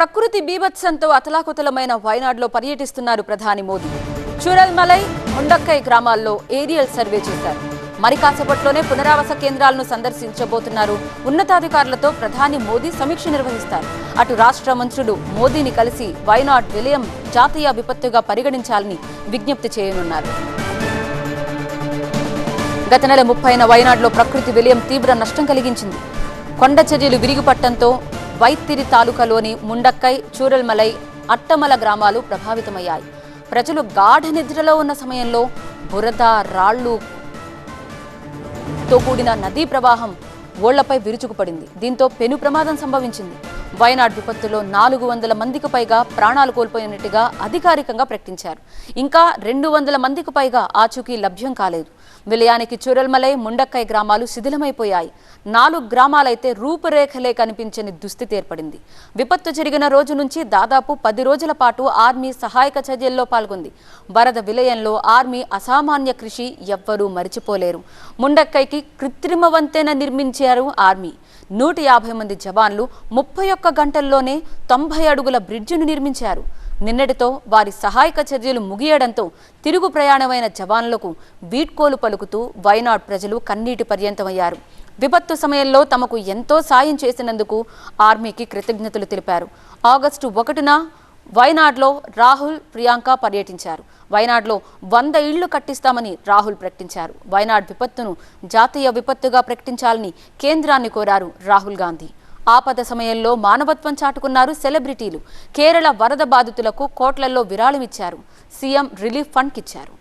ప్రకృతి బీభత్సంతో అతలాకుతలమైన వయనాడులో పర్యటిస్తున్నారు ప్రధాని మోదీ. చూరల్మలై ముండక్కై గ్రామాల్లో ఏరియల్ సర్వే చేశారు. మరి కాసేపట్లోనే పునరావాస కేంద్రాలను సందర్శించబోతున్నారు. ఉన్నతాధికారులతో ప్రధాని మోదీ సమీక్ష నిర్వహిస్తారు. అటు రాష్ట్ర మంత్రులు మోదీని కలిసి వైనాడ్ విలయం జాతీయ విపత్తుగా పరిగణించాలని విజ్ఞప్తి చేయనున్నారు. గత నెల ముప్పైన వైనాడులో ప్రకృతి విలయం తీవ్ర నష్టం కలిగించింది. కొండ చర్యలు విరిగిపట్టడంతో వైత్తిరి తాలూకాలోని ముండక్కై చూరల్మలై అట్టమల గ్రామాలు ప్రభావితమయ్యాయి. ప్రజలు గాఢ నిద్రలో ఉన్న సమయంలో బురద రాళ్ళు తో కూడిన నదీ ప్రవాహం ఓళ్ళపై విరుచుకుపడింది. దీంతో పెను ప్రమాదం సంభవించింది. వయనాడ్ విపత్తులో నాలుగు వందల మందికి పైగా ప్రాణాలు కోల్పోయినట్టుగా అధికారికంగా ప్రకటించారు. ఇంకా రెండు వందల మందికి పైగా ఆచూకీ లభ్యం కాలేదు. విలయానికి చురల్మలై ముండక్కై గ్రామాలు శిథిలమైపోయాయి. నాలుగు గ్రామాలైతే రూపురేఖలే కనిపించని దుస్థితి ఏర్పడింది. విపత్తు జరిగిన రోజు నుంచి దాదాపు పది రోజుల పాటు ఆర్మీ సహాయక చర్యల్లో పాల్గొంది. వరద విలయంలో ఆర్మీ అసామాన్య కృషి ఎవ్వరూ మరిచిపోలేరు. ముండక్కైకి కృత్రిమ వంతెన నిర్మించారు ఆర్మీ. నూట యాభై మంది జవాన్లు ముప్పై ఒక్క గంటల్లోనే తొంభై అడుగుల బ్రిడ్జిను నిర్మించారు. నిన్నటితో వారి సహాయక చర్యలు ముగియడంతో తిరుగు ప్రయాణమైన జవాన్లకు వీడ్కోలు పలుకుతూ వైనాడ్ ప్రజలు కన్నీటి పర్యంతమయ్యారు. విపత్తు సమయంలో తమకు ఎంతో సాయం చేసినందుకు ఆర్మీకి కృతజ్ఞతలు తెలిపారు. ఆగస్టు ఒకటిన వైనాడ్లో రాహుల్ ప్రియాంక పర్యటించారు. వయనాడ్లో వంద ఇళ్ళు కట్టిస్తామని రాహుల్ ప్రకటించారు. వైనాడ్ విపత్తును జాతీయ విపత్తుగా ప్రకటించాలని కేంద్రాన్ని కోరారు రాహుల్ గాంధీ. ఆపద సమయంలో మానవత్వం చాటుకున్నారు సెలబ్రిటీలు. కేరళ వరద బాధితులకు కోట్లల్లో విరాళమిచ్చారు సీఎం రిలీఫ్ ఫండ్కిచ్చారు.